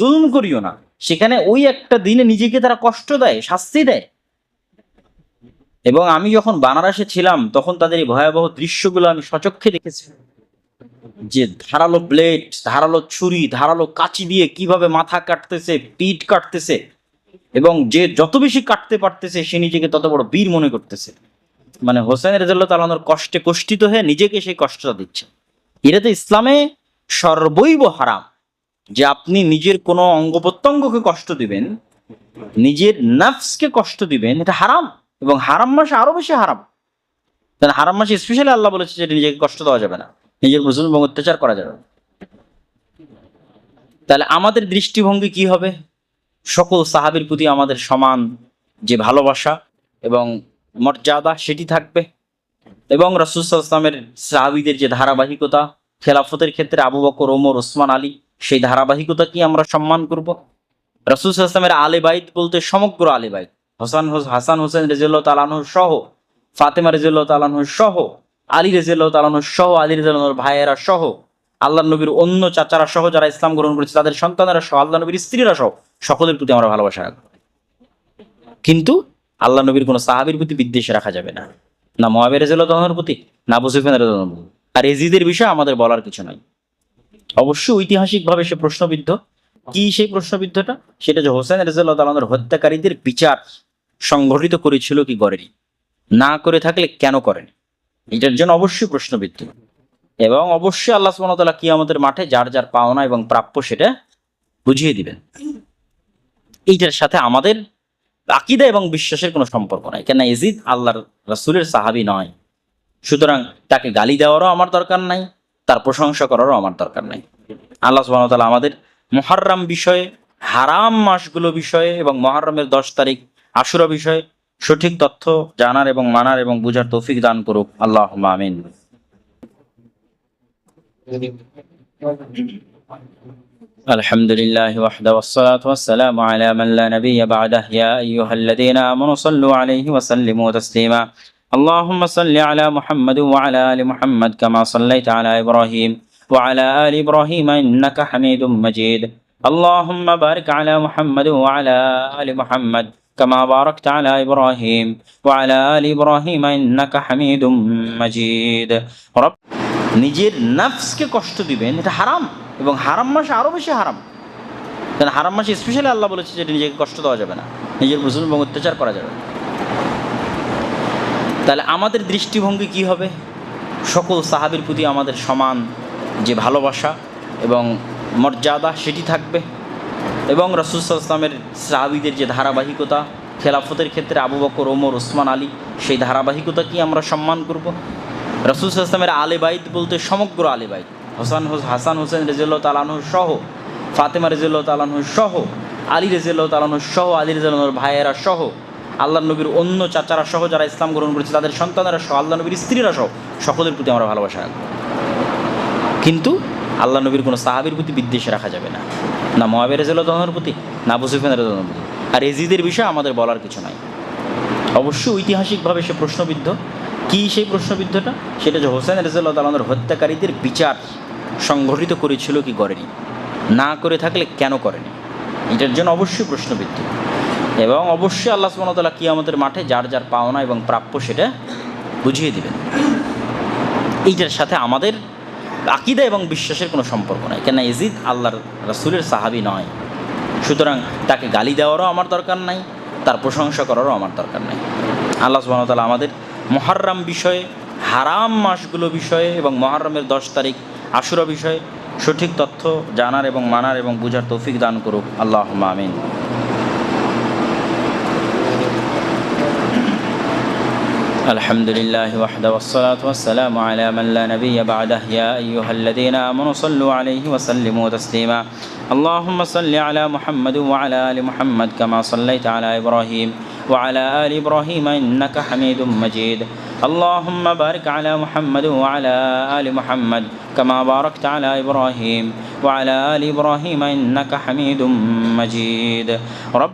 জুলুম করিও না। সেখানে ওই একটা দিনে নিজেকে তারা কষ্ট দেয়, শাস্তি দেয়। এবং আমি যখন বানারসে ছিলাম, তখন তাদের এই ভয়াবহ দৃশ্যগুলো আমি সচক্ষে দেখেছি। যে ধারালো ব্লেড ধারালো ছুরি, ধারালো কাঁচি দিয়ে কীভাবে মাথা কাটতেছে, পিঠ কাটতেছে, এবং যে যত বেশি কাটতে পারতেছে, সে নিজেকে তত বড় বীর মনে করতেছে। মানে হোসেন রেজাল্লাহ তালানোর কষ্টে কষ্টিত হয়ে নিজেকে সেই কষ্টটা দিচ্ছে। এটা তো ইসলামে সর্বৈব হারাম। যে আপনি নিজের কোনো অঙ্গ প্রত্যঙ্গকে কষ্ট দিবেন, নিজের নাফসকে কষ্ট দিবেন, এটা হারাম এবং হারাম মাসে আরও বেশি হারাম কারণ হারাম মাসে স্পেশালি আল্লাহ বলেছে যে নিজেকে কষ্ট দেওয়া যাবে না, নিজের প্রচুর এবং অত্যাচার করা যাবে না। তাহলে আমাদের দৃষ্টিভঙ্গি কি হবে সকল সাহাবির প্রতি আমাদের সমান যে ভালোবাসা এবং মর্যাদা সেটি থাকবে এবং রসুলামের সাহাবিদের যে ধারাবাহিকতা, খেলাফতের ক্ষেত্রে আবু বকর, ওমর, ওসমান, আলী সেই ধারাবাহিকতা কি আমরা সম্মান করব? রসুল আসলামের আলে বলতে সমগ্র আলে হাসান হোস- হাসান হোসেন রেজুল্লাহ তালানহ সহ, ফাতেমা রেজুল্লাহ তালানহ সহ, আলী রেজুল্লাহ তালানহ সহ, আলী রেজুল্লাহর ভাইয়েরা সহ আল্লাহ নবীর অন্য চাচারা সহ যারা ইসলাম গ্রহণ করেছে, তাদের সন্তানেরা সহ আল্লাহ নবীর স্ত্রীরা সহ, সকলের প্রতি আমরা ভালোবাসা রাখব। কিন্তু আল্লাহ নবীর কোনো সাহাবির প্রতি বিদ্বেষ রাখা যাবে না। না মহাবের রেজুল্লাহর প্রতি, না বসুফেন রেজুল্লাহর প্রতি। আর এজিদের বিষয়ে আমাদের বলার কিছু নাই। অবশ্যই ঐতিহাসিকভাবে সে প্রশ্নবিদ্ধ। কি সেই প্রশ্নবিদ্ধটা? সেটা যে হোসেন রেজাল্লাহ হত্যাকারীদের বিচার সংগঠিত করেছিল কি করেনি? না করে থাকলে কেন করেনি? এটার জন্য অবশ্যই প্রশ্নবিদ্ধ। এবং অবশ্যই আল্লাহ সুবহানাহু কি আমাদের মাঠে যার যার পাওনা এবং প্রাপ্য সেটা বুঝিয়ে দিবেন। এইটার সাথে আমাদের আকিদা এবং বিশ্বাসের কোনো সম্পর্ক নাই। কেন ইজিদ আল্লাহর রাসূলের সাহাবী নয়। সুতরাং তাকে গালি দেওয়ারও আমার দরকার নাই। তার প্রশংসা করারও আমার দরকার নাই আল্লাহ সুবহানাহু ওয়া তাআলা আমাদের মুহাররম বিষয়ে হারাম মাসগুলো বিষয়ে এবং মহারমের দশ তারিখ আশুরা বিষয়ে সঠিক তথ্য জানার এবং মানার এবং বুঝার তৌফিক দান করুক আল্লাহ আমিন الحمد لله وحده والصلاة والسلام على من لا نبي بعده يا أيها الذين آمنوا صلوا عليه وسلموا تسليما اللهم صل على محمد وعلى آل محمد كما صليت على إبراهيم وعلى آل إبراهيم إنك حميد مجيد اللهم بارك على محمد وعلى آل محمد كما باركت على إبراهيم وعلى آل إبراهيم إنك حميد مجيد رب নিজের নাফসকে কষ্ট দিবেন এটা হারাম এবং হারাম মাসে আরো বেশি হারাম কারণ হারাম মাসে স্পেশালি আল্লাহ বলেছে যে নিজেকে কষ্ট দেওয়া যাবে না নিজের প্রচুর এবং অত্যাচার করা যাবে না। তাহলে আমাদের দৃষ্টিভঙ্গি কি হবে? সকল সাহাবির প্রতি আমাদের সমান যে ভালোবাসা এবং মর্যাদা সেটি থাকবে এবং রসুলামের সাহাবিদের যে ধারাবাহিকতা, খেলাফতের ক্ষেত্রে আবু বকর, ওমর, ওসমান, আলী, সেই ধারাবাহিকতা কি আমরা সম্মান করব? রসুল আসলামের আলে বাইত বলতে সমগ্র আলে বাইত, হাসান হোস- হাসান হোসেন রেজুল্লাহ তালানহ সহ, ফাতেমা রেজুল্লাহ তালানহ সহ, আলী রেজুল্লাহ তালানহ সহ, আলী রেজুল্লাহর ভাইয়েরা সহ আল্লাহ নবীর অন্য চাচারা সহ যারা ইসলাম গ্রহণ করেছে, তাদের সন্তানেরা সহ আল্লাহ নবীর স্ত্রীরা সহ, সকলের প্রতি আমরা ভালোবাসা রাখব। কিন্তু আল্লাহ নবীর কোনো সাহাবির প্রতি বিদ্বেষ রাখা যাবে না। না মহাবের রেজুল্লাহর প্রতি, না বসুফেন রেজুল্লাহর প্রতি। আর এজিদের বিষয়ে আমাদের বলার কিছু নাই। অবশ্যই ঐতিহাসিকভাবে সে প্রশ্নবিদ্ধ। কি সেই প্রশ্নবিদ্ধটা? সেটা যে হোসেন রেজাল্লাহ তালানোর হত্যাকারীদের বিচার সংগঠিত করেছিল কি করেনি? না করে থাকলে কেন করেনি? এটার জন্য অবশ্যই প্রশ্নবিদ্ধ। এবং অবশ্যই আল্লাহ কি আমাদের মাঠে যার যার পাওনা এবং প্রাপ্য সেটা বুঝিয়ে দিবেন। এইটার সাথে আমাদের আকিদা এবং বিশ্বাসের কোনো সম্পর্ক নাই। কেন ইজিদ আল্লাহর রাসুলের সাহাবী নয়। সুতরাং তাকে গালি দেওয়ারও আমার দরকার নাই, তার প্রশংসা করারও আমার দরকার নাই। আল্লাহ ওয়া আমাদের মহারম বিষয়ে, হারাম মাসগুলো বিষয়ে এবং মহারমের দশ তারিখ আশুরা বিষয়ে সঠিক তথ্য জানার এবং মানার এবং বুঝার তৌফিক দান করুক। আল্লাহ আমিন। الحمد لله وحده والصلاة والسلام على من لا نبي بعده. يا أيها الذين آمنوا صلوا عليه وسلموا تسليما. اللهم صل على محمد وعلى آل محمد كما صليت على إبراهيم وعلى آل إبراهيم إنك حميد مجيد. اللهم بارك على محمد وعلى آل محمد كما باركت على إبراهيم وعلى آل إبراهيم إنك حميد مجيد. رب